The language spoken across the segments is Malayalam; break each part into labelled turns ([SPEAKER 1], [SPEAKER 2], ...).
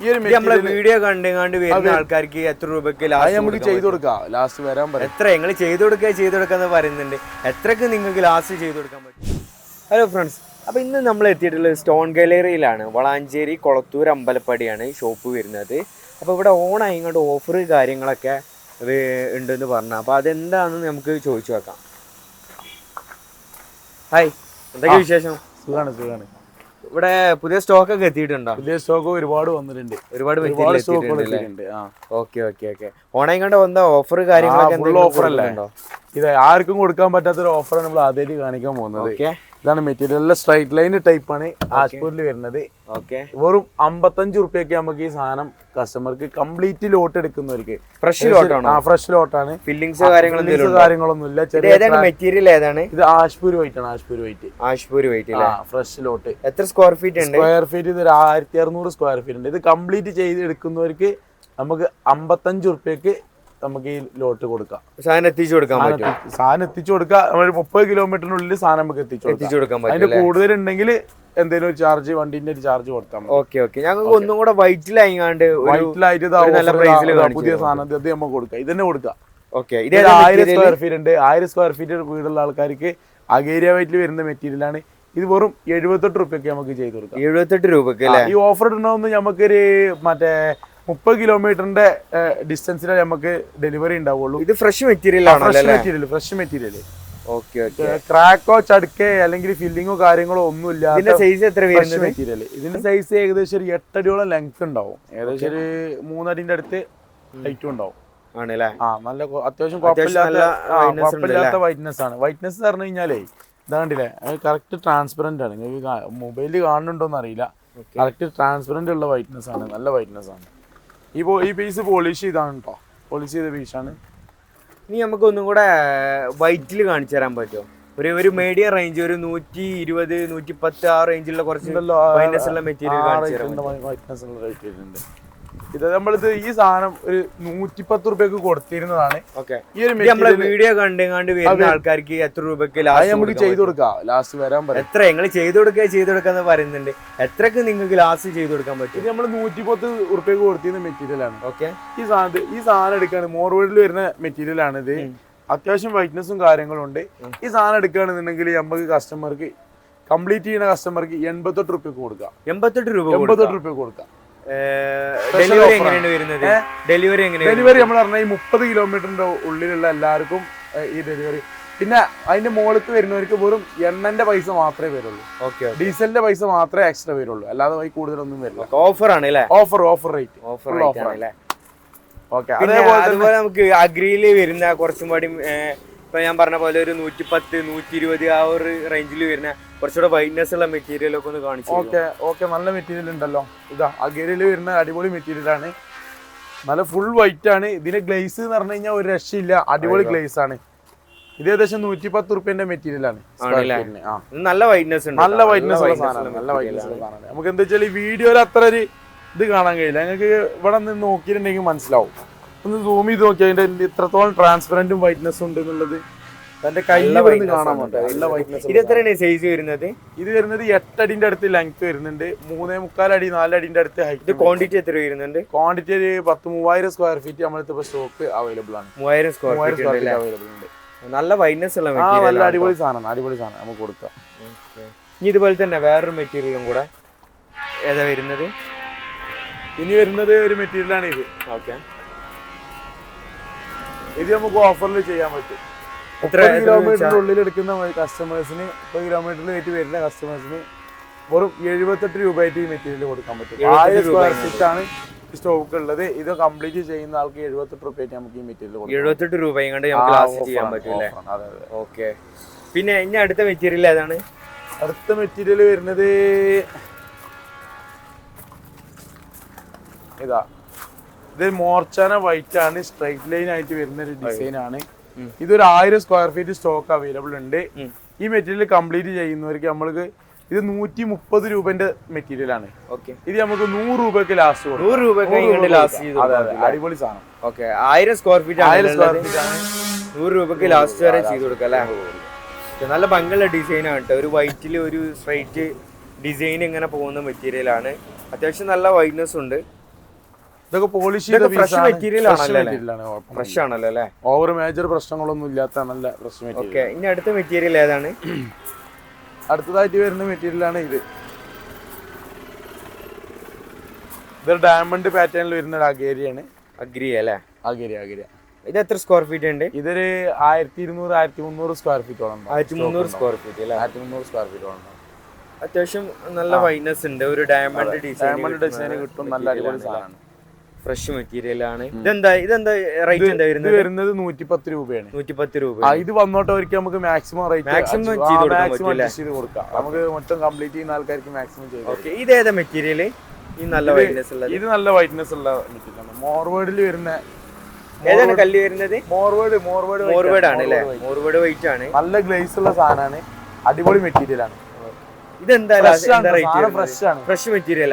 [SPEAKER 1] ഈ ഒരു
[SPEAKER 2] നമ്മളെ
[SPEAKER 1] വീഡിയോ
[SPEAKER 2] വീഡിയോ കണ്ടുകൊണ്ട് വരുന്ന ആൾക്കാർക്ക് എത്ര രൂപക്ക് ലാസ്റ്റ്
[SPEAKER 1] നമുക്ക് ചെയ്തു കൊടുക്കാം ലാസ്റ്റ് വരാൻ പറയാം.
[SPEAKER 2] എത്ര? നിങ്ങൾ ചെയ്തു കൊടുക്കുക ചെയ്തു കൊടുക്കാന്ന് പറയുന്നുണ്ട്. എത്രക്ക് നിങ്ങൾക്ക് ലാസ്റ്റ് ചെയ്തു കൊടുക്കാൻ പറ്റും? ഹലോ ഫ്രണ്ട്സ് അപ്പോൾ ഇന്ന് നമ്മൾ എത്തിയിട്ടുള്ളത് സ്റ്റോൺ ഗാലറിയിലാണ് വളാഞ്ചേരി കൊളത്തൂർ അമ്പലപ്പടിയാണ് ഷോപ്പ് വരുന്നത്. അപ്പോൾ ഇവിടെ ഓണായി ഇങ്ങോട്ട് ഓഫർ കാര്യങ്ങളൊക്കെ ഉണ്ടെന്ന് പറഞ്ഞു. അപ്പോൾ അതെന്താണെന്ന് നമുക്ക് ചോദിച്ചു നോക്കാം. ഹായ് എന്തൊക്കെ വിശേഷം?
[SPEAKER 1] സുഖാണ് സുഖാണ്.
[SPEAKER 2] ഇവിടെ പുതിയ സ്റ്റോക്ക് ഒക്കെ എത്തിയിട്ടുണ്ടോ?
[SPEAKER 1] പുതിയ സ്റ്റോക്ക് ഒരുപാട് വന്നിട്ടുണ്ട്.
[SPEAKER 2] ഒരുപാട്
[SPEAKER 1] ഒരുപാട്
[SPEAKER 2] ഓക്കെ ഓക്കെ ഓക്കെ. ഓണായി കണ്ട വന്ന ഓഫർ കാര്യങ്ങളൊക്കെ
[SPEAKER 1] ഓഫർ അല്ലേ? ഇത് ആർക്കും കൊടുക്കാൻ പറ്റാത്തൊരു ഓഫറാണ് നമ്മൾ ആദ്യമായിട്ട് കാണിക്കാൻ പോകുന്നത്.
[SPEAKER 2] ഓക്കെ.
[SPEAKER 1] ഇതാണ് മെറ്റീരിയൽ എല്ലാം സ്ട്രൈറ്റ് ലൈൻ ടൈപ്പ് ആണ്. ആഷ്പൂരിൽ വരുന്നത്.
[SPEAKER 2] ഓക്കെ
[SPEAKER 1] വെറും അമ്പത്തഞ്ച് റുപ്യൊക്കെ നമുക്ക് ഈ സാധനം കസ്റ്റമർക്ക് കംപ്ലീറ്റ് ലോട്ട് എടുക്കുന്നവർക്ക്.
[SPEAKER 2] ഫ്രഷ് ലോട്ടാണ്
[SPEAKER 1] ആ ഫ്രഷ് ലോട്ടാണ്
[SPEAKER 2] ഫില്ലിങ്സ് കാര്യങ്ങളൊന്നും ഇല്ല
[SPEAKER 1] ചെറിയ
[SPEAKER 2] മെറ്റീരിയൽ ഏതാണ്?
[SPEAKER 1] ഇത് ആഷ്പൂര് വൈറ്റ് ആണ് ആഷ്പൂര് വൈറ്റ്
[SPEAKER 2] ആഷ്പൂർ വൈറ്റ്
[SPEAKER 1] ഫ്രഷ് ലോട്ട്
[SPEAKER 2] എത്ര സ്ക്വയർ ഫീറ്റ് ഉണ്ട്?
[SPEAKER 1] സ്ക്വയർ ഫീറ്റ് ഇത് ഒരു ആയിരത്തി അറുന്നൂറ് സ്ക്വയർ ഫീറ്റ് ഉണ്ട്. ഇത് കംപ്ലീറ്റ് ചെയ്ത് എടുക്കുന്നവർക്ക് നമുക്ക് അമ്പത്തഞ്ച് റുപ്യക്ക് നമുക്ക് ഈ ലോട്ട് കൊടുക്കാം.
[SPEAKER 2] സാധനം എത്തിച്ചു കൊടുക്കാൻ പറ്റും
[SPEAKER 1] സാധനം എത്തിച്ചു കൊടുക്കാം. നമ്മൾ മുപ്പത് കിലോമീറ്ററിനുള്ളിൽ സാധനം നമുക്ക് എത്തിച്ചു
[SPEAKER 2] എത്തിച്ചു കൊടുക്കാൻ പറ്റും
[SPEAKER 1] അതിന്റെ കൂടുതൽ ഉണ്ടെങ്കിൽ എന്തെങ്കിലും ഒരു ചാർജ് വണ്ടിന്റെ ഒരു ചാർജ് കൊടുത്താൽ മതി.
[SPEAKER 2] Okay okay. ഞങ്ങൾക്ക് ഒന്നും കൂടെ വൈറ്റിലായിങ്ങാണ്ട്
[SPEAKER 1] വൈറ്റിലായിട്ട്
[SPEAKER 2] നല്ല പ്രൈസിൽ
[SPEAKER 1] പുതിയ സാധനം അത് നമുക്ക് കൊടുക്കാം. ഇതന്നെ തന്നെ കൊടുക്കാം.
[SPEAKER 2] ഓക്കെ.
[SPEAKER 1] ഇത് ആയിരം സ്ക്വയർ ഫീറ്റ് ഉണ്ട്. ആയിരം സ്ക്വയർ ഫീറ്റ് വീടുള്ള ആൾക്കാർക്ക് അഗേരിയ വൈറ്റിൽ വരുന്ന മെറ്റീരിയൽ ആണ്. ഇത് വെറും എഴുപത്തെട്ട് രൂപയ്ക്ക് നമുക്ക് ചെയ്ത് കൊടുക്കാം.
[SPEAKER 2] എഴുപത്തെട്ട് രൂപയ്ക്ക്
[SPEAKER 1] ഈ ഓഫർ ഇടണമെന്ന് നമുക്കൊരു മറ്റേ മുപ്പത് കിലോമീറ്ററിന്റെ ഡിസ്റ്റൻസിലെ നമുക്ക് ഡെലിവറി ഉണ്ടാവുള്ളൂ.
[SPEAKER 2] ഇത് ഫ്രഷ് മെറ്റീരിയൽ ആണ്
[SPEAKER 1] fresh material fresh material
[SPEAKER 2] okay okay
[SPEAKER 1] ക്രാക്കോ ചടുക്കേ അല്ലെങ്കിൽ ഫില്ലിങ്ങോ കാര്യങ്ങളോ ഒന്നും
[SPEAKER 2] ഇതിന്റെ സൈസ് എത്ര
[SPEAKER 1] മെറ്റീരിയൽ ഇതിന്റെ സൈസ് ഏകദേശം ഒരു എട്ടടിയോളം ലെങ്ത് ഉണ്ടാവും. ഏകദേശം ഒരു മൂന്നടിന്റെ അടുത്ത് ഹൈറ്റും ഉണ്ടാവും.
[SPEAKER 2] ആണല്ലേ?
[SPEAKER 1] ആ നല്ല അത്യാവശ്യം കുഴപ്പമില്ലാത്ത വൈറ്റ്നസ് ആണ്. വൈറ്റ്നസ് പറഞ്ഞു കഴിഞ്ഞാലേ ഇതാണ്ടില്ലേ അത് കറക്റ്റ് ട്രാൻസ്പെറന്റ് ആണ്. നിങ്ങൾക്ക് മൊബൈലിൽ കാണുന്നുണ്ടോന്ന് അറിയില്ല. കറക്റ്റ് ട്രാൻസ്പെറന്റ് ഉള്ള വൈറ്റ്നസ് ആണ് നല്ല വൈറ്റ്നസ് ആണ്. ഈ ഈ പീസ് പോളിഷ് ചെയ്താണ് കേട്ടോ പോളിഷ് ചെയ്ത പീസാണ്
[SPEAKER 2] ഇനി നമുക്ക് ഒന്നും കൂടെ വൈറ്റിൽ കാണിച്ചു തരാൻ പറ്റുമോ? ഒരു ഒരു മീഡിയം റേഞ്ച് ഒരു നൂറ്റി ഇരുപത് നൂറ്റി പത്ത് ആ റേഞ്ചിലുള്ള കുറച്ച് ഉള്ള മെറ്റീരിയൽ കാണിച്ചു?
[SPEAKER 1] വൈറ്റ്നസ് ഉള്ള റേറ്റ് ഇത് നമ്മളിത് ഈ സാധനം ഒരു നൂറ്റിപ്പത്ത് റുപ്യക്ക് കൊടുത്തിരുന്നതാണ്. ഈ ഒരു
[SPEAKER 2] നമ്മളെ വീഡിയോ വരുന്ന ആൾക്കാർക്ക് എത്ര രൂപക്ക് ലാസ്റ്റ്
[SPEAKER 1] നമുക്ക് ചെയ്തു കൊടുക്കാം ലാസ്റ്റ് വരാൻ പറ്റും
[SPEAKER 2] എത്ര? നിങ്ങൾ ചെയ്തു കൊടുക്കുക ചെയ്തു കൊടുക്കാന്ന് പറയുന്നുണ്ട്. എത്രക്ക് നിങ്ങൾക്ക് ലാസ്റ്റ് ചെയ്തു കൊടുക്കാൻ പറ്റും?
[SPEAKER 1] ഇത് നമ്മൾ നൂറ്റിപ്പത്ത് റുപ്യക്ക് കൊടുത്തിരുന്ന മെറ്റീരിയൽ ആണ്.
[SPEAKER 2] ഓക്കെ.
[SPEAKER 1] ഈ സാധനം ഈ സാധനം എടുക്കാണ് മോർവേഡിൽ വരുന്ന മെറ്റീരിയൽ ആണ് ഇത്. അത്യാവശ്യം വൈറ്റ്നസും കാര്യങ്ങളും ഉണ്ട്. ഈ സാധനം എടുക്കുകയാണെന്നുണ്ടെങ്കിൽ നമുക്ക് കസ്റ്റമർക്ക് കംപ്ലീറ്റ് ചെയ്യുന്ന കസ്റ്റമർക്ക് എൺപത്തെട്ട് റുപ്യക്ക് കൊടുക്കാം.
[SPEAKER 2] എൺപത്തെട്ട് രൂപ
[SPEAKER 1] എൺപത്തെട്ട് റുപ്യക്ക് കൊടുക്കാം.
[SPEAKER 2] ഡെലിവറി എങ്ങനെയാണ് വരുന്നത്? ഡെലിവറി എങ്ങനെയാണ്
[SPEAKER 1] ഡെലിവറി നമ്മൾ പറഞ്ഞാൽ ഈ മുപ്പത് കിലോമീറ്ററിന്റെ ഉള്ളിലുള്ള എല്ലാവർക്കും ഈ ഡെലിവറി പിന്നെ അതിന്റെ മുകളിലേക്ക് വരുന്നവർക്ക് വെറും എണ്ണന്റെ പൈസ മാത്രമേ വരുള്ളൂ.
[SPEAKER 2] ഓക്കെ
[SPEAKER 1] ഡീസലിന്റെ പൈസ മാത്രമേ എക്സ്ട്രാ വരുള്ളൂ. അല്ലാതെ വൈ കൂടുതലൊന്നും വരില്ല.
[SPEAKER 2] ഓഫർ ആണ് അല്ലേ?
[SPEAKER 1] Offer offer rate
[SPEAKER 2] offer
[SPEAKER 1] offer
[SPEAKER 2] ആണ് അല്ലേ?
[SPEAKER 1] ഓക്കെ അതേപോലെ
[SPEAKER 2] നമുക്ക് അഗ്രിയിൽ വരുന്ന കുറച്ചും കൂടി ഇപ്പൊ ഞാൻ പറഞ്ഞ പോലെ ഒരു നൂറ്റി പത്ത് നൂറ്റി ഇരുപത് ആ ഒരു റേഞ്ചിൽ വരുന്ന കുറച്ചുകൂടെ വൈറ്റ്നസ് ഉള്ള മെറ്റീരിയൽ ഒക്കെ ഒന്ന് കാണിച്ചു?
[SPEAKER 1] ഓക്കെ ഓക്കെ നല്ല മെറ്റീരിയൽ ഉണ്ടല്ലോ. ഇതാ അഗേരിയിൽ വരുന്ന അടിപൊളി മെറ്റീരിയൽ ആണ്. നല്ല ഫുൾ വൈറ്റ് ആണ്. ഇതിന് ഗ്ലേസ് എന്ന് പറഞ്ഞു കഴിഞ്ഞാൽ ഒരു രക്ഷയില്ല. അടിപൊളി ഗ്ലേസ് ആണ്. ഇത് ഏകദേശം നൂറ്റി പത്ത് റുപ്യന്റെ മെറ്റീരിയൽ ആണ്
[SPEAKER 2] നല്ല വൈറ്റ്നസ് ഉണ്ട്
[SPEAKER 1] നല്ല വൈറ്റ്നെസ് ഉള്ള സാധനമാണ് നല്ല വൈറ്റ്നെസ് ഉള്ള. സാധനമാണ്. നമുക്ക് എന്താ വെച്ചാൽ ഈ വീഡിയോയിൽ അത്ര ഒരു ഇത് കാണാൻ കഴിയില്ല. ഞങ്ങൾക്ക് ഇവിടെ നിന്ന് നോക്കിയിട്ടുണ്ടെങ്കിൽ മനസ്സിലാവും. ഒന്ന് സൂം ചെയ്ത് നോക്കിയാൽ അതിന്റെ ഇത്രത്തോളം ട്രാൻസ്പെറന്റും വൈറ്റ്നസ് ഉണ്ട് എന്നുള്ളത് തന്റെ കയ്യിൽ
[SPEAKER 2] whiteness
[SPEAKER 1] കാണാൻ
[SPEAKER 2] ആണ്
[SPEAKER 1] പറ്റും വൈറ്റ്നസ്
[SPEAKER 2] ഇത് എത്രയാണ് സൈസ് വരുന്നത്?
[SPEAKER 1] ഇത് വരുന്നത് എട്ടടിന്റെ അടുത്ത് ലെങ്ത് വരുന്നുണ്ട്. മൂന്നേ മുക്കാൽ അടി നാലടിന്റെ അടുത്ത് ഹൈറ്റ്
[SPEAKER 2] ക്വാണ്ടിറ്റി എത്ര വരുന്നുണ്ട്?
[SPEAKER 1] ക്വാണ്ടിറ്റി ഒരു പത്ത് മൂവായിരം സ്ക്വയർ ഫീറ്റ് നമ്മളടുത്ത് ഇപ്പൊ സ്റ്റോക്ക് അവൈലബിൾ ആണ്.
[SPEAKER 2] മൂവായിരം സ്ക്വയർ ഫീറ്റ്?
[SPEAKER 1] അവൈലബിൾ ഉണ്ട്
[SPEAKER 2] നല്ല വൈറ്റ്നസ് ഉള്ള
[SPEAKER 1] നല്ല അടിപൊളി സാധനമാണ് അടിപൊളി സാധനം. നമുക്ക് കൊടുക്കാം.
[SPEAKER 2] ഇനി ഇതുപോലെ തന്നെ വേറൊരു മെറ്റീരിയലും കൂടെ ഏതാ വരുന്നത്?
[SPEAKER 1] ഇനി വരുന്നത് ഒരു മെറ്റീരിയലാണ് ഇത്.
[SPEAKER 2] ഓക്കെ
[SPEAKER 1] ഇത് നമുക്ക് ഓഫറിൽ ചെയ്യാൻ പറ്റും. മുപ്പത് കിലോമീറ്ററിന്റെ ഉള്ളിൽ എടുക്കുന്ന കസ്റ്റമേഴ്സിന് മുപ്പത് കയറ്റി വരുന്ന കസ്റ്റമേഴ്സിന് വെറും എഴുപത്തെട്ട് രൂപയായിട്ട് ഈ മെറ്റീരിയൽ കൊടുക്കാൻ പറ്റും.
[SPEAKER 2] 78
[SPEAKER 1] ആയിരം സ്ക്വയർ ഫീറ്റ് ആണ് സ്റ്റോക്ക് ഉള്ളത്. ഇത് കംപ്ലീറ്റ് ചെയ്യുന്ന ആൾക്ക് എഴുപത്തെട്ട് രൂപയായിട്ട് നമുക്ക് ഈ മെറ്റീരിയൽ കൊടുക്കാം.
[SPEAKER 2] എഴുപത്തെട്ട് രൂപയും കൊണ്ട് നമുക്ക് ചെയ്യാൻ
[SPEAKER 1] പറ്റും
[SPEAKER 2] ഓക്കെ പിന്നെ ഇനി അടുത്ത മെറ്റീരിയൽ ഏതാണ്?
[SPEAKER 1] അടുത്ത മെറ്റീരിയൽ വരുന്നത് ഇതാ. ഇത് മോർച്ചാന വൈറ്റ് ആണ്. സ്ട്രൈറ്റ് ലൈൻ ആയിട്ട് വരുന്ന ഒരു ഡിസൈൻ ആണ്. ഇതൊരു ആയിരം സ്ക്വയർ ഫീറ്റ് സ്റ്റോക്ക് അവൈലബിൾ ഉണ്ട്. ഈ മെറ്റീരിയൽ കംപ്ലീറ്റ് ചെയ്യുന്നവർക്ക് നമ്മൾക്ക് ഇത് നൂറ്റി മുപ്പത് രൂപന്റെ മെറ്റീരിയൽ ആണ് ഇത് നമുക്ക് നൂറ് രൂപക്ക് ലാസ്റ്റ്
[SPEAKER 2] നൂറ്
[SPEAKER 1] രൂപക്ക്
[SPEAKER 2] ലാസ്റ്റ്
[SPEAKER 1] അടിപൊളി സാധനം.
[SPEAKER 2] ഓക്കെ. ആയിരം സ്ക്വയർ ഫീറ്റ്
[SPEAKER 1] ആയിരം സ്ക്വയർ ഫീറ്റ് ആണ്.
[SPEAKER 2] നൂറ് രൂപയ്ക്ക് ലാസ്റ്റ് വരെ ചെയ്ത് കൊടുക്കാം അല്ലേ? നല്ല ഭംഗിയുള്ള ഡിസൈൻ ആണ് കേട്ടോ. ഒരു വൈറ്റിൽ ഒരു സ്ട്രൈറ്റ് ഡിസൈൻ ഇങ്ങനെ പോകുന്ന മെറ്റീരിയൽ ആണ്. അത്യാവശ്യം നല്ല വൈറ്റ്നസ് ഉണ്ട്.
[SPEAKER 1] ഇതൊക്കെ പോളിഷ്
[SPEAKER 2] ഇതൊക്കെ ഫ്രഷ്?
[SPEAKER 1] മെറ്റീരിയലാണ്
[SPEAKER 2] ഫ്രഷ് ആണല്ലോ? അല്ലേ?
[SPEAKER 1] ഓവർ മേജർ പ്രശ്നങ്ങളൊന്നും ഇല്ലാത്ത നല്ല ഫ്രഷ് മെറ്റീരിയൽ
[SPEAKER 2] ഓക്കെ ഇനി അടുത്ത മെറ്റീരിയൽ ഏതാണ്?
[SPEAKER 1] അടുത്തതായിട്ട് വരുന്ന മെറ്റീരിയലാണ് ഇത്. ഇത് ഡയമണ്ട് പാറ്റേണിൽ വരുന്ന അഗേരിയാണ്.
[SPEAKER 2] അഗ്രി അല്ലേ?
[SPEAKER 1] അഗേരി അഗേരി
[SPEAKER 2] ഇത് എത്ര സ്ക്വയർ ഫീറ്റ് ഉണ്ട്?
[SPEAKER 1] ഇതൊരു ആയിരത്തി ഇരുന്നൂറ് ആയിരത്തി മുന്നൂറ് സ്ക്വയർ ഫീറ്റോളം.
[SPEAKER 2] ആയിരത്തി മുന്നൂറ് സ്ക്വയർ ഫീറ്റ് അല്ലേ?
[SPEAKER 1] ആയിരത്തി മുന്നൂറ് സ്ക്വയർ ഫീറ്റോളം.
[SPEAKER 2] അത്യാവശ്യം നല്ല വൈനസ് ഉണ്ട്. ഒരു ഡയമണ്ട് ഡിസൈൻ
[SPEAKER 1] ഡയമണ്ട് ഡിസൈൻ കിട്ടും നല്ല അടിപൊളി സാധനമാണ്.
[SPEAKER 2] ഫ്രഷ് മെറ്റീരിയൽ ആണ്. ഇതെന്താ ഇതെന്താ റേറ്റ് എന്താ വരുന്നത്?
[SPEAKER 1] വരുന്നത് നൂറ്റി പത്ത് രൂപയാണ്.
[SPEAKER 2] നൂറ്റി പത്ത് രൂപ
[SPEAKER 1] ഇത് വന്നോട്ട് ഒരിക്കൽ നമുക്ക് മാക്സിമം റേറ്റ് മാക്സിമം ചെയ്ത് കൊടുക്കാം. നമുക്ക് മൊത്തം കംപ്ലീറ്റ് ചെയ്യുന്ന ആൾക്കാർക്ക് മാക്സിമം ചെയ്ത്
[SPEAKER 2] ഓക്കെ ഇത് ഏതാ മെറ്റീരിയൽ ഈ നല്ല വൈറ്റ്നസ് ഉള്ളത്.
[SPEAKER 1] ഇത് നല്ല വൈറ്റ്നസ് ഉള്ള മെറ്റീരിയലാണ് മോർവേഡിൽ വരുന്ന
[SPEAKER 2] ഏതാണ് കല്ല് വരുന്നത്?
[SPEAKER 1] മോർവേഡ് മോർവേഡ്
[SPEAKER 2] മോർവേഡ് ആണ്. അല്ലേ? മോർവേഡ് വൈറ്റ് ആണ്.
[SPEAKER 1] നല്ല ഗ്ലേസ് ഉള്ള സാധനമാണ്. അടിപൊളി മെറ്റീരിയൽ ആണ്. ഫ്രഷ്
[SPEAKER 2] മെറ്റീരിയൽ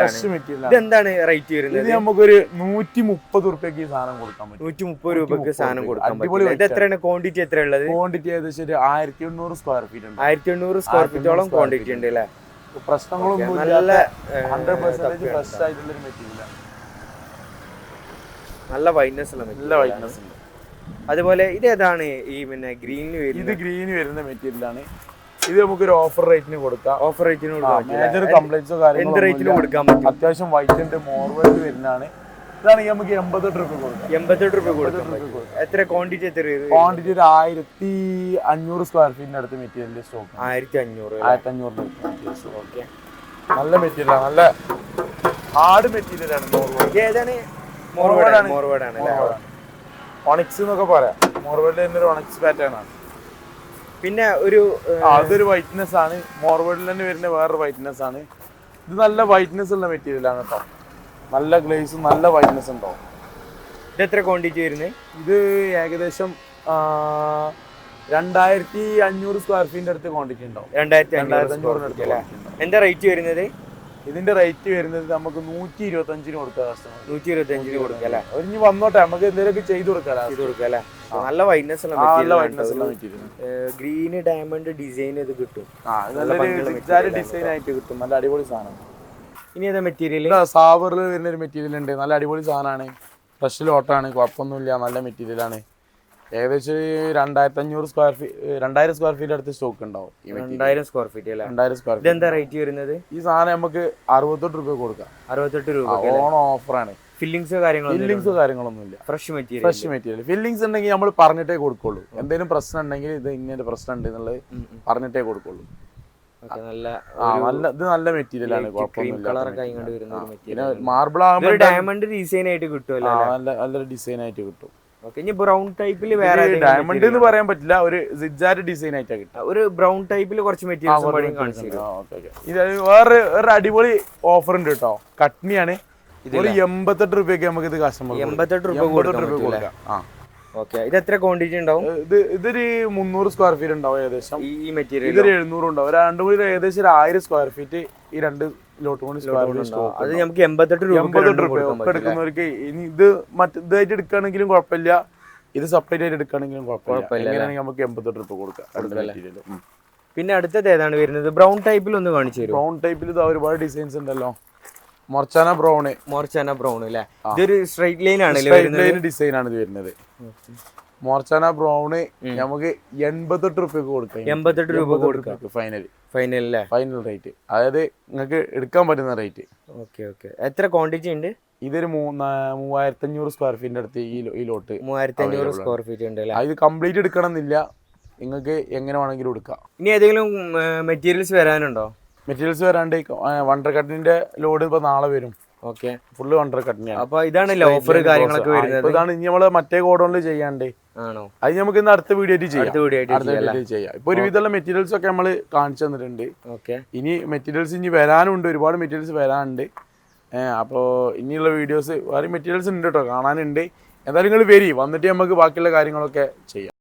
[SPEAKER 2] ഇതെന്താണ് റേറ്റ്
[SPEAKER 1] ഇത്
[SPEAKER 2] വരുന്നത്?
[SPEAKER 1] നമുക്കൊരു നൂറ്റി മുപ്പത് റുപ്യക്ക് ഈ സാധനം കൊടുക്കാൻ പറ്റും.
[SPEAKER 2] നൂറ്റി മുപ്പത് രൂപക്ക് സാധനം കൊടുക്കാൻ പറ്റും. ഇത് എത്രയാണ്? ക്വാണ്ടിറ്റി എത്ര ഉള്ളത്
[SPEAKER 1] ക്വാണ്ടിറ്റി ഏകദേശം ഒരു ആയിരത്തി എണ്ണൂറ് സ്ക്വയർ ഫീറ്റ് ഉണ്ട്
[SPEAKER 2] ആയിരത്തി എണ്ണൂറ് സ്ക്വയർ ഫീറ്റോളം ക്വാണ്ടിറ്റി ഉണ്ട് അല്ലേ?
[SPEAKER 1] പ്രശ്നങ്ങളൊന്നും
[SPEAKER 2] നല്ല
[SPEAKER 1] ഹൺഡ്രഡ് പെർസെന്റേജ് ഫ്രഷ് ആയിട്ടുള്ള മെറ്റീരിയൽ
[SPEAKER 2] നല്ല വൈറ്റ്നസ് ഉള്ള
[SPEAKER 1] നല്ല വൈറ്റ്നസ് ഉണ്ട്.
[SPEAKER 2] അതുപോലെ ഇത് ഏതാണ് ഈ പിന്നെ ഗ്രീനിൽ
[SPEAKER 1] ഇത്
[SPEAKER 2] വരുന്നത്
[SPEAKER 1] ഗ്രീൻ വരുന്ന മെറ്റീരിയൽ ആണ് നമുക്ക് ഒരു ഓഫർ റേറ്റിന് കൊടുക്കാം.
[SPEAKER 2] ഓഫർ റേറ്റിന്
[SPEAKER 1] കൊടുക്കാം. കംപ്ലൈൻസോ കാര്യങ്ങളോ
[SPEAKER 2] റേറ്റിന് കൊടുക്കാൻ പറ്റും?
[SPEAKER 1] അത്യാവശ്യം വൈറ്റ് ഉണ്ട് വരുന്നതാണ്. ഇതാണെങ്കിൽ നമുക്ക് എൺപത്തെട്ട് കൊടുക്കാം.
[SPEAKER 2] എൺപത്തെട്ട് എത്ര ക്വാണ്ടിറ്റി എത്ര
[SPEAKER 1] ക്വാണ്ടിറ്റി ഒരു ആയിരത്തി അഞ്ഞൂറ് സ്ക്വയർ ഫീറ്റിന്റെ അടുത്ത് മെറ്റീരിയൽ സ്റ്റോക്ക്
[SPEAKER 2] ആയിരത്തി അഞ്ഞൂറ്
[SPEAKER 1] ആയിരത്തി അഞ്ഞൂറിന്റെ ഓക്കെ നല്ല മെറ്റീരിയൽ നല്ല ഹാർഡ് മെറ്റീരിയൽ ആണ് മോർവേഡ്
[SPEAKER 2] ഏതാണ്?
[SPEAKER 1] മോർവേഡ് ആണ്.
[SPEAKER 2] മോർവേഡ് ആണ്
[SPEAKER 1] എന്നൊക്കെ പറയാം. മോർവേഡിൽ തന്നെ ഒരു ഒണിക്സ് പാറ്റേൺ ആണ്.
[SPEAKER 2] പിന്നെ ഒരു
[SPEAKER 1] അതൊരു വൈറ്റ്നെസ് ആണ്. മോർവേഡിൽ തന്നെ വരുന്ന വേറൊരു വൈറ്റ്നെസ് ആണ്. ഇത് നല്ല വൈറ്റ്നെസ് ഉള്ള മെറ്റീരിയൽ ആണ് കേട്ടോ നല്ല ഗ്ലേസും നല്ല വൈറ്റ്നെസ് ഉണ്ടോ?
[SPEAKER 2] ഇത് എത്ര ക്വാണ്ടിറ്റി വരുന്നത്
[SPEAKER 1] ഇത് ഏകദേശം രണ്ടായിരത്തി അഞ്ഞൂറ് സ്ക്വയർ ഫീറ്റിന്റെ അടുത്ത് ക്വാണ്ടിറ്റി ഉണ്ടാവും
[SPEAKER 2] രണ്ടായിരത്തി
[SPEAKER 1] രണ്ടായിരത്തി
[SPEAKER 2] അഞ്ഞൂറ്
[SPEAKER 1] അഞ്ഞൂറിന് അടുത്ത്
[SPEAKER 2] എന്താ റേറ്റ് വരുന്നത്?
[SPEAKER 1] ഇതിന്റെ റേറ്റ് വരുന്നത് നമുക്ക് നൂറ്റി ഇരുപത്തി അഞ്ചിന് കൊടുക്കാം
[SPEAKER 2] നൂറ്റി ഇരുപത്തി അഞ്ചിന് കൊടുക്കാം അല്ലേ?
[SPEAKER 1] ഒരു വന്നോട്ടെ നമുക്ക് എന്തെങ്കിലുമൊക്കെ ചെയ്ത് കൊടുക്കാം
[SPEAKER 2] ഇത് കൊടുക്കാം അല്ലേ? നല്ല വൈറ്റ്നസ് ഉള്ള
[SPEAKER 1] നല്ല വൈറ്റ്നെസ് ഉള്ള മെറ്റീരിയൽ
[SPEAKER 2] ഗ്രീന് ഡയമണ്ട് ഡിസൈൻ ഇത് കിട്ടും
[SPEAKER 1] നല്ലൊരു ഡിസൈൻ ആയിട്ട് കിട്ടും. നല്ല അടിപൊളി സാധനം.
[SPEAKER 2] ഇനി ഏതാ മെറ്റീരിയൽ
[SPEAKER 1] സാവറിൽ വരുന്ന ഒരു മെറ്റീരിയൽ ഉണ്ട്. നല്ല അടിപൊളി സാധനമാണ്. ഫ്രഷ് ലോട്ടാണ് കുഴപ്പമൊന്നുമില്ല. നല്ല മെറ്റീരിയലാണ് ഏകദേശം രണ്ടായിരത്തി അഞ്ഞൂറ് സ്ക്വയർ ഫീറ്റ് രണ്ടായിരം സ്ക്വയർ ഫീറ്റ് അടുത്ത് സ്റ്റോക്ക് ഉണ്ടാവും
[SPEAKER 2] രണ്ടായിരം സ്ക്വയർ ഫീറ്റ് അല്ലേ?
[SPEAKER 1] രണ്ടായിരം സ്ക്വയർ ഫീറ്റ്
[SPEAKER 2] ഇതെന്താ റേറ്റ് വരുന്നത്?
[SPEAKER 1] ഈ സാധനം നമുക്ക് അറുപത്തെട്ട് രൂപ കൊടുക്കാം.
[SPEAKER 2] അറുപത്തെട്ട് രൂപ
[SPEAKER 1] ഓണം ഓഫറാണ്
[SPEAKER 2] ഫില്ലിങ്സോ കാര്യങ്ങളോ
[SPEAKER 1] ഇല്ല കാര്യങ്ങളൊന്നുമില്ല.
[SPEAKER 2] Fresh material
[SPEAKER 1] fresh material fillings ഉണ്ടെങ്കിൽ നമ്മൾ പറഞ്ഞിട്ടേ കൊടുക്കുള്ളൂ. എന്തെങ്കിലും പ്രശ്നം ഉണ്ടെങ്കിൽ ഇത് ഇങ്ങനെ പ്രശ്നം ഉണ്ട് എന്നുള്ളത് പറഞ്ഞിട്ടേ കൊടുക്കുള്ളൂ.
[SPEAKER 2] നല്ല
[SPEAKER 1] ഇത് നല്ല മെറ്റീരിയൽ ആണ് പിന്നെ മാർബിൾ ആകുമ്പോൾ
[SPEAKER 2] ഡയമണ്ട് ഡിസൈൻ ആയിട്ട് കിട്ടുമല്ലോ
[SPEAKER 1] നല്ല നല്ലൊരു ഡിസൈൻ ആയിട്ട് കിട്ടും.
[SPEAKER 2] ഇനി ബ്രൗൺ ടൈപ്പിൽ വേറെ
[SPEAKER 1] ഡയമണ്ട് എന്ന് പറയാൻ പറ്റില്ല. ഒരു സിജാറ്റ് ഡിസൈൻ ആയിട്ടാ കിട്ടും
[SPEAKER 2] ഒരു ബ്രൗൺ ടൈപ്പിൽ കുറച്ച് മെറ്റീരിയൽസ് കാണിച്ചു.
[SPEAKER 1] ഇത് വേറെ ഒരു അടിപൊളി ഓഫർ ഉണ്ട് കേട്ടോ. കട്നിയാണ് ഒരു എൺപത്തെട്ട് രൂപയ്ക്ക് നമുക്ക് ഇത് കസ്റ്റമർ
[SPEAKER 2] എൺപത്തെട്ട് രൂപ
[SPEAKER 1] കൊടുക്കാം.
[SPEAKER 2] ഓക്കെ. ഇത് എത്ര ക്വാണ്ടിറ്റി ഉണ്ടാവും
[SPEAKER 1] ഇത് ഇതൊരു മുന്നൂറ് സ്ക്വയർ ഫീറ്റ് ഉണ്ടാവും ഏകദേശം.
[SPEAKER 2] ഈ മെറ്റീരിയൽ
[SPEAKER 1] ഇതൊരു എഴുന്നൂറ് ഉണ്ടാവും. രണ്ടും കൂടി ഏകദേശം ഒരു ആയിരം സ്ക്വയർ ഫീറ്റ് ഈ രണ്ട് ലോട്ട് കൊണ്ട് സ്ക്വയർ ഫീറ്റ്
[SPEAKER 2] അത് നമുക്ക് എൺപത്തെട്ട് രൂപ
[SPEAKER 1] എൺപത്തെട്ട് രൂപ എടുക്കുന്നവർക്ക് ഇനി ഇത് മറ്റ് ഇതായിട്ട് എടുക്കുകയാണെങ്കിലും കുഴപ്പമില്ല. ഇത് സെപ്പറേറ്റ് ആയിട്ട് എടുക്കുകയാണെങ്കിലും കുഴപ്പമില്ല. എങ്ങനെയാണെങ്കിൽ നമുക്ക് എൺപത്തെട്ട് രൂപ കൊടുക്കാം. അടുത്ത മെറ്റീരിയൽ
[SPEAKER 2] പിന്നെ അടുത്തത് ഏതാണ് വരുന്നത്? ബ്രൗൺ ടൈപ്പിൽ ഒന്ന് കാണിച്ചു തരും
[SPEAKER 1] ബ്രൗൺ ടൈപ്പിൽ ഇത് ഒരുപാട് ഡിസൈൻസ് ഉണ്ടല്ലോ. മൊർച്ചാന ബ്രൗണ്.
[SPEAKER 2] മൊർച്ചാന ബ്രൗൺ അല്ലേ ഇതൊരു സ്ട്രൈറ്റ് ലൈൻ ആണ് സ്ട്രൈറ്റ് ലൈൻ
[SPEAKER 1] ഡിസൈൻ ആണ് ഇത് വരുന്നത്. മോർച്ചാന ബ്രൗണ് നമുക്ക് എൺപത്തെട്ട് റുപ്യക്ക് കൊടുക്കാം
[SPEAKER 2] എൺപത്തെട്ട് രൂപ കൊടുക്കാം.
[SPEAKER 1] ഫൈനൽ
[SPEAKER 2] ഫൈനൽ അല്ലേ
[SPEAKER 1] ഫൈനൽ റേറ്റ് അതായത് നിങ്ങൾക്ക് എടുക്കാൻ പറ്റുന്ന റേറ്റ്
[SPEAKER 2] ഓക്കെ ഓക്കെ എത്ര ക്വാണ്ടിറ്റി ഉണ്ട്?
[SPEAKER 1] ഇതൊരു മൂവായിരത്തി അഞ്ഞൂറ് സ്ക്വയർ ഫീറ്റിന്റെ അടുത്ത് ഈ ഈ ലോട്ട്
[SPEAKER 2] മൂവായിരത്തി അഞ്ഞൂറ് സ്ക്വയർ ഫീറ്റ് ഉണ്ട് അല്ലേ
[SPEAKER 1] ഇത് കംപ്ലീറ്റ് എടുക്കണം എന്നില്ല നിങ്ങൾക്ക് എങ്ങനെ വേണമെങ്കിലും എടുക്കാം.
[SPEAKER 2] ഇനി ഏതെങ്കിലും മെറ്റീരിയൽസ് വരാനുണ്ടോ?
[SPEAKER 1] മെറ്റീരിയൽസ് വരാണ്ട് വണ്ടർ കട്ടിന്റെ ലോഡ് ഇപ്പൊ നാളെ വരും.
[SPEAKER 2] ഓക്കെ.
[SPEAKER 1] ഫുള്ള് വണ്ടർ കട്ടിനാണ്
[SPEAKER 2] അപ്പൊ ഇതാണ് ഓഫർ കാര്യങ്ങളൊക്കെ വരുന്നത്?
[SPEAKER 1] ഇതാണ് ഇനി നമ്മൾ മറ്റേ ഗോഡൗണിൽ ചെയ്യാണ്ട്.
[SPEAKER 2] ആണോ?
[SPEAKER 1] അത് നമുക്ക് ഇന്ന് അടുത്ത വീഡിയോ ആയിട്ട് ചെയ്യാം.
[SPEAKER 2] അടുത്ത വീഡിയോ
[SPEAKER 1] ചെയ്യാം ഇപ്പൊ ഒരുവിധമുള്ള മെറ്റീരിയൽസ് ഒക്കെ നമ്മൾ കാണിച്ചു തന്നിട്ടുണ്ട്.
[SPEAKER 2] ഓക്കെ.
[SPEAKER 1] ഇനി മെറ്റീരിയൽസ് ഇനി വരാനുണ്ട്. ഒരുപാട് മെറ്റീരിയൽസ് വരാനുണ്ട്. അപ്പോൾ ഇനിയുള്ള വീഡിയോസ് വേറെ മെറ്റീരിയൽസ് ഉണ്ട് കേട്ടോ കാണാനുണ്ട്. എന്തായാലും നിങ്ങൾ വരി. വന്നിട്ട് നമുക്ക് ബാക്കിയുള്ള കാര്യങ്ങളൊക്കെ ചെയ്യാം.